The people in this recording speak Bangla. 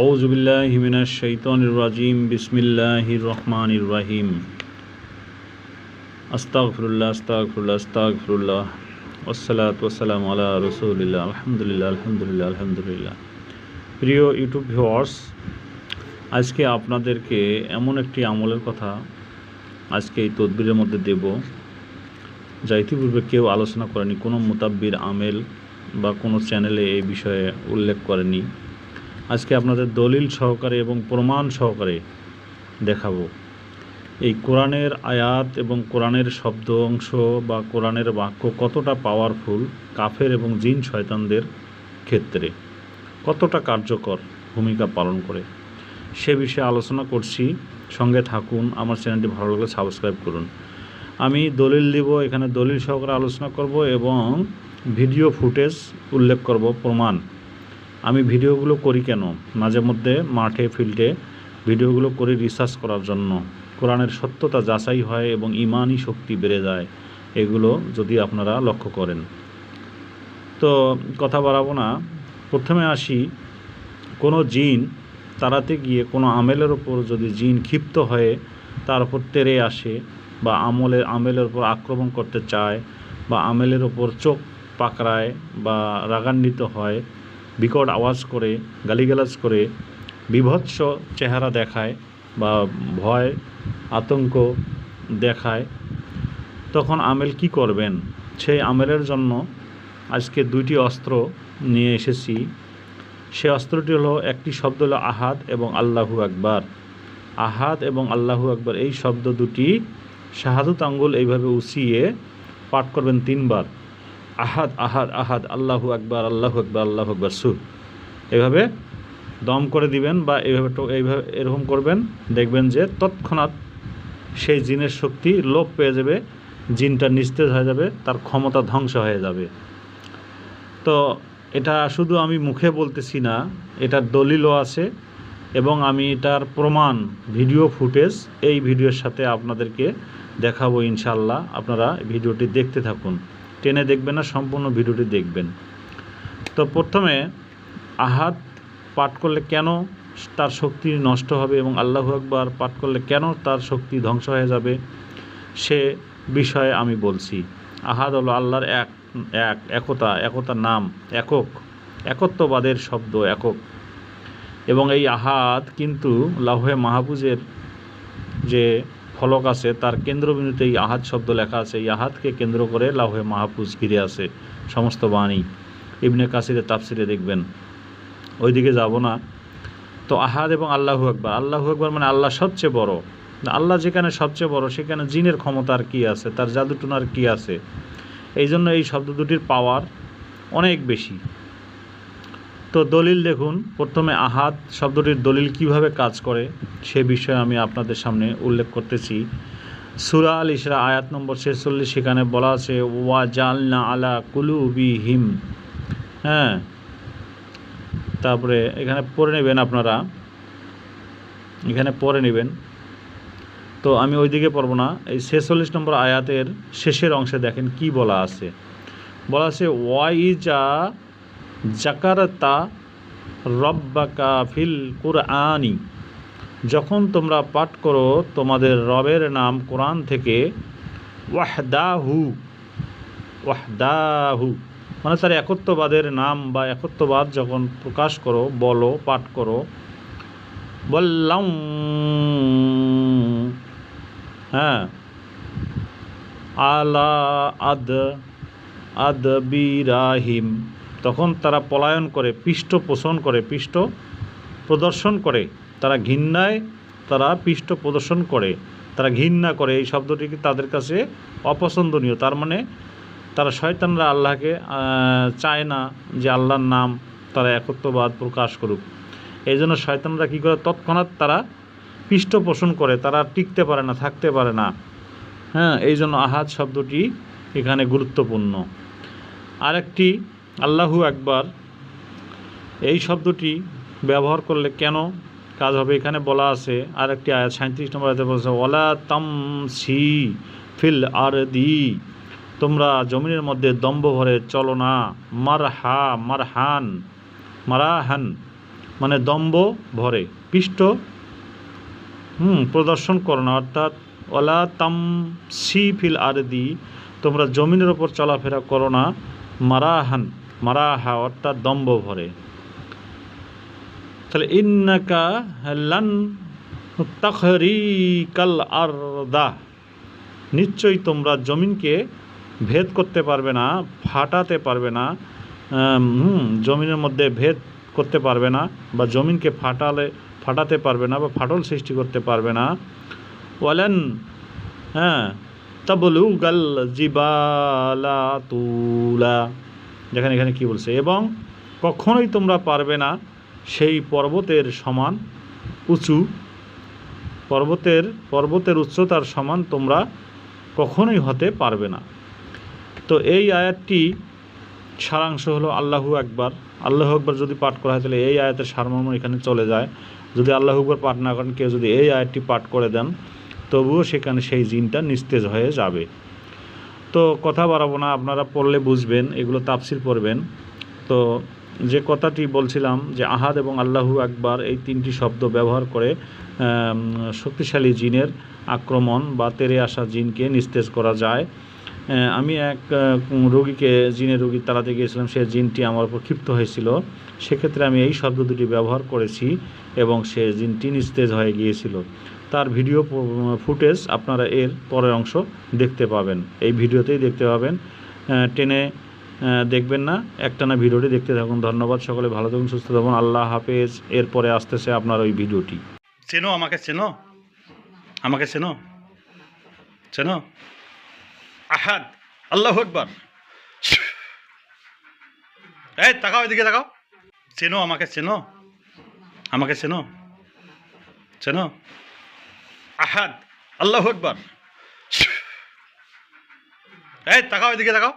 আউজবিল্লাহ হিমিনা শৈতন রাজিম বিসমিল্লাহ রহমান রাহিম। আস্তাকফরুল্লাহ আস্তাকফরুল্লাহ আস্তাকফরুল্লাহ ওসালাত ওসালাম আলা রসুলিল্লাহ। আলহামদুলিল্লাহ আলহামদুলিল্লাহ আলহামদুলিল্লাহ। প্রিয় ইউটিউব ভিউয়ার্স, আজকে আপনাদেরকে এমন একটি আমলের কথা আজকে এই তদবিরের মধ্যে দেব। যা ইতিপূর্বে কেউ আলোচনা করেনি, কোনো মোতাব্বির আমেল বা কোনো চ্যানেলে এই বিষয়ে উল্লেখ করেনি। আজকে আপনাদের দলিল সহকারে এবং প্রমাণ সহকারে দেখাবো। এই কোরআনের আয়াত এবং কোরআনের শব্দ অংশ বা কোরআনের বাক্য কতটা পাওয়ারফুল কাফের এবং জিন শয়তানদের ক্ষেত্রে? কতটা কার্যকর ভূমিকা পালন করে? সে বিষয়ে আলোচনা করছি। সঙ্গে থাকুন, আমার চ্যানেলটি ভালো লাগলে সাবস্ক্রাইব করুন। আমি দলিল দিব, এখানে দলিল সহকারে আলোচনা করব এবং ভিডিও ফুটেজ উল্লেখ করব, প্রমাণ। আমি ভিডিওগুলো করি কেন? মাঝে মধ্যে মাঠে, ফিল্ডে ভিডিওগুলো করে রিসার্চ করার জন্য। কোরআনের সত্যতা যাচাই হয় এবং ইমানই শক্তি বেড়ে যায়। এগুলো যদি আপনারা লক্ষ্য করেন। তো কথা বাড়াবো না। প্রথমে আসি, কোনো জিন তাড়াতে গিয়ে কোনো আমেলের ওপর যদি জিন ক্ষিপ্ত হয়ে তার উপর তেরে আসে বা আমলের আমেলের ওপর আক্রমণ করতে চায় বা আমেলের ওপর চোখ পাকড়ায় বা রাগান্বিত হয় বিকট আওয়াজ করে, গালিগালাজ করে, বিভৎস চেহারা দেখায় বা ভয়, আতঙ্ক দেখায়। তখন আমেল কি করবেন? সেই আমেলের জন্য আজকে দুইটি অস্ত্র নিয়ে এসেছি। সে অস্ত্রটি হলো একটি শব্দ হলো আহাদ এবং আল্লাহু আকবার। আহাদ এবং আল্লাহু আকবার এই শব্দ দুটি শাহাদুত আঙ্গুল এইভাবে উচিয়ে পাঠ করবেন তিনবার। আহাদ আহাদ আহাদ, আল্লাহু আকবার আল্লাহু আকবার আল্লাহু আকবার সু এভাবে দম করে দিবেন বা এইভাবে এইভাবে এরকম করবেন, দেখবেন যে তৎক্ষণাৎ সেই জিনের শক্তি লোপ পেয়ে যাবে, জিনটা নিস্তেজ হয়ে যাবে, তার ক্ষমতা ধ্বংস হয়ে যাবে। তো এটা শুধু আমি মুখে বলতেছি না এটার দলিলও আছে এবং আমি এটার প্রমাণ, ভিডিও ফুটেজ এই ভিডিওর সাথে আপনাদেরকে দেখাবো ইনশাল্লাহ আপনারা ভিডিওটি দেখতে থাকুন। টেনে দেখবেন না, সম্পূর্ণ ভিডিওটি দেখবেন। তো প্রথমে আহাত পাঠ করলে কেন তার শক্তি নষ্ট হবে এবং আল্লাহ আকবার পাঠ করলে কেন তার শক্তি ধ্বংস হয়ে যাবে, সে বিষয়ে আমি বলছি। আহাদ হলো আল্লাহর এক এক, একতা, একতার নাম, একক, একত্ববাদের শব্দ, একক। এবং এই আহাদ কিন্তু লাহে মাহফুজের যে ফলক আছে, তার কেন্দ্রবিন্দুতে এই আহাত শব্দ লেখা আছে। এই আহাদকে কেন্দ্র করে লাহে মাহফুজ ঘিরে আছে সমস্ত বাণী। ইবনে কাসিরে তাফসিরে দেখবেন। ওইদিকে যাব না। তো আহাদ এবং আল্লাহু আকবার। আল্লাহু আকবার মানে আল্লাহ সবচেয়ে বড়। আল্লাহ যেখানে সবচেয়ে বড়, সেখানে জিনের ক্ষমতার কি আছে? তার জাদুটুনার কি আছে? এই জন্য এই শব্দ দুটির পাওয়ার অনেক বেশি। তো দলিল দেখুন, প্রথমে আহাত শব্দটির দলিল কীভাবে কাজ করে সে বিষয়ে আমি আপনাদের সামনে উল্লেখ করতেছি। সুরা আল ইসরা আয়াত নম্বর ছেচল্লিশ সেখানে বলা আছে, ওয়া জালনা আলা কুলু বি হিম হ্যাঁ। তারপরে এখানে পড়ে নেবেন আপনারা। এখানে পড়ে নেবেন। তো আমি ওইদিকে পড়ব না। এই ছেচল্লিশ নম্বর আয়াতের শেষের অংশে দেখেন কি বলা আছে। বলা আছে, ওয়াইজা জাকারতা রব্বাকা ফিল কুরআনি। যখন তোমরা পাঠ করো, তোমাদের রবের নাম কোরআন থেকে ওয়াহদাহু ওয়াহদাহু। মানে তার একত্ববাদের নাম বা একত্ববাদ যখন প্রকাশ করো, বলো, পাঠ করো, বললাম। হ্যাঁ। আলা আদ আদ বিরাহিম। তখন তারা পলায়ন করে পৃষ্ঠ পোষণ করে পৃষ্ঠ প্রদর্শন করে। তারা ঘৃণায় তারা পৃষ্ঠ প্রদর্শন করে। তারা ঘৃণা করে। এই শব্দটিকে তাদের কাছে অপছন্দনীয়? তার মানে তারা শয়তানরা আল্লাহকে চায় না যে আল্লাহর নাম তারা একত্ববাদ প্রকাশ করুক। এই জন্য শয়তানরা কী করে? তৎক্ষণাৎ তারা পৃষ্ঠ পোষণ করে। তারা টিকতে পারে না, থাকতে পারে না। হ্যাঁ এই জন্য আহাদ শব্দটি এখানে গুরুত্বপূর্ণ। আরেকটি আল্লাহু একবার এই শব্দটি ব্যবহার করলে কেন কাজ হবে? এখানে বলা আছে আর একটি আয়াত সাঁত্রিশ নম্বর আয়াতে বলছে ওলা তাম সি ফিল আর দি তোমরা জমিনের মধ্যে দম্ভ ভরে চলো না। মার হা মার হান মারাহান মানে দম্ভ ভরে। পিষ্ট, হুম, প্রদর্শন করো না। অর্থাৎ ওলা তাম সি ফিল আর দি তোমরা জমিনের ওপর চলাফেরা করো না। মারাহান মারাহা অর্থাৎ দম্ভ ভরে। তাহলে ইন্নাকা লান তাখরিকাল আরদা। নিশ্চয়ই তোমরা জমিনকে ভেদ করতে পারবে না, ফাটাতে পারবে না জমিনের মধ্যে ভেদ করতে পারবে না বা জমিনকে ফাটালে, ফাটাতে পারবে না বা ফাটল সৃষ্টি করতে পারবে না। ওয়ালেন হ্যাঁ তাবলু গাল জিবালা তুলা। যেখানে এখানে কি বলছে? এবং কখনোই তোমরা পারবে না সেই পর্বতের সমান উঁচু। পর্বতের পর্বতের উচ্চতার সমান তোমরা কখনোই হতে পারবে না। তো এই আয়াতটি সারাংশ হলো আল্লাহু একবার আল্লাহ একবার যদি পাঠ করা হয় তাহলে এই আয়াতের সারমর্ম এখানে চলে যায়। যদি আল্লাহ একবার পাঠ না করেন, কেউ যদি এই আয়াতটি পাঠ করে দেন, তবুও সেখানে সেই জিনটা নিস্তেজ হয়ে যাবে। তো কথা বাড়াবো না, আপনারা পড়লে বুঝবেন, এগুলো তাফসির পড়বেন। তো যে কথাটি বলছিলাম যে আহাদ এবং আল্লাহু আকবার এই তিনটি শব্দ ব্যবহার করে শক্তিশালী জিনের আক্রমণ বা তেরে আসা জিনকে নিস্তেজ করা যায়। আমি এক রোগীকে, জিনের রোগী তাড়াতে গিয়েছিলাম, সে জিনটি আমার উপর ক্ষিপ্ত হয়েছিল। সেক্ষেত্রে আমি এই শব্দ দুটি ব্যবহার করেছি এবং সে জিনটি নিস্তেজ হয়ে গিয়েছিল। তার ভিডিও ফুটেজ আপনারা এর পরের অংশ দেখতে পাবেন। এই ভিডিওতেই দেখতে পাবেন। টেনে দেখবেন না, একটানা ভিডিওটি দেখতে থাকুন। ধন্যবাদ সকলে, ভালো থাকুন, সুস্থ থাকুন। আল্লাহ হাফেজ। এরপরে আসতেছে আপনার ওই ভিডিওটি। চেনো আমাকে চেনো? আমাকে চেনো? চেনো? আহাদ, আল্লাহ একবার এই, তাকাও এদিকে, তাকাও। চেনো আমাকে চেনো? আমাকে চেনো? চেনো? আহাদ আল্লাহ একবার এই তাকাও এদিকে তাকাও।